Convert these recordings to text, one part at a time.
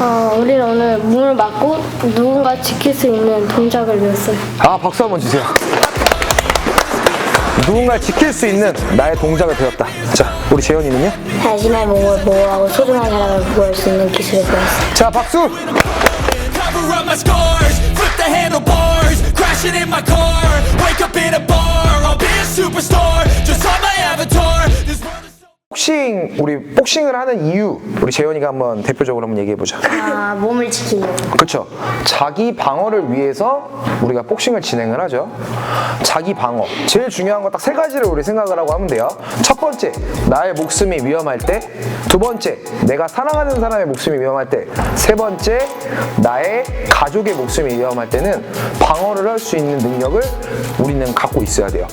어, 우리는 오늘 문을 막고 누군가 지킬 수 있는 동작을 배웠어요. 아 박수 한번 주세요. 누군가를 지킬 수 있는 나의 동작을 배웠다. 자, 우리 재현이는요? 자신의 몸을 보호하고 소중한 사람을 보호할 수 있는 기술을 배웠어요. 자, 박수! Cover up my scars, flip the handlebars, crashing in my car, 복싱, 우리 복싱을 하는 이유, 우리 재현이가 한번 대표적으로 한번 얘기해 보자. 아, 몸을 지키려고. 그렇죠. 자기 방어를 위해서 우리가 복싱을 진행을 하죠. 자기 방어. 제일 중요한 거 딱 세 가지를 우리 생각을 하고 하면 돼요. 첫 번째, 나의 목숨이 위험할 때. 두 번째, 내가 사랑하는 사람의 목숨이 위험할 때. 세 번째, 나의 가족의 목숨이 위험할 때는 방어를 할 수 있는 능력을 우리는 갖고 있어야 돼요.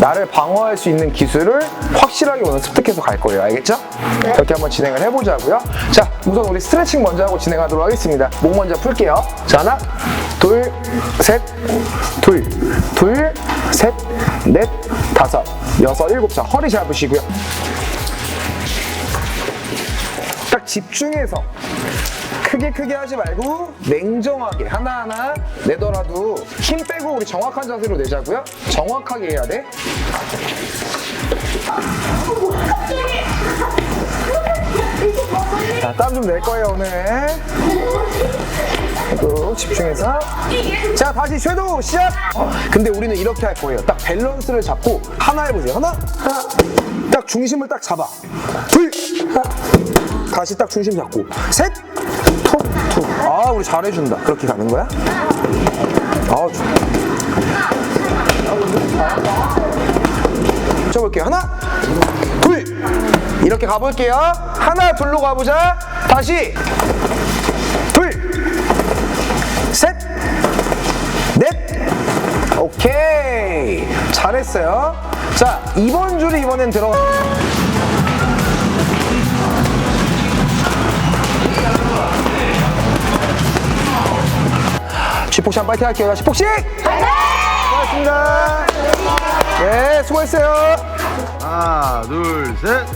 나를 방어할 수 있는 기술을 확실하게 오늘 습득해서 갈 거예요. 알겠죠? 이렇게 한번 진행을 해보자고요. 자, 우선 우리 스트레칭 먼저 하고 진행하도록 하겠습니다. 목 먼저 풀게요. 자, 하나, 둘, 셋, 둘, 둘, 셋, 넷, 다섯, 여섯, 일곱. 자, 허리 잡으시고요. 딱 집중해서 크게 크게 하지 말고 냉정하게 하나하나 내더라도 힘 빼고 우리 정확한 자세로 내자고요. 정확하게 해야 돼. 자, 땀 좀 낼 거예요, 오늘. 또 집중해서. 자, 다시 섀도우 시작! 근데 우리는 이렇게 할 거예요. 딱 밸런스를 잡고 하나 해보세요. 하나. 딱 중심을 딱 잡아. 둘, 하나. 다시 딱 중심 잡고. 셋, 톡, 톡. 아, 우리 잘해준다. 그렇게 가는 거야? 아, 좋 쳐볼게요. 하나, 둘. 이렇게 가볼게요. 하나, 둘로 가보자. 다시. 둘, 셋, 넷. 오케이. 잘했어요. 자, 이번 줄이 이번엔 들어가. 쥐폭시 파이팅 할게요. 쥐폭시! 고맙습니다. 네, 수고했어요. 하나, 둘, 셋.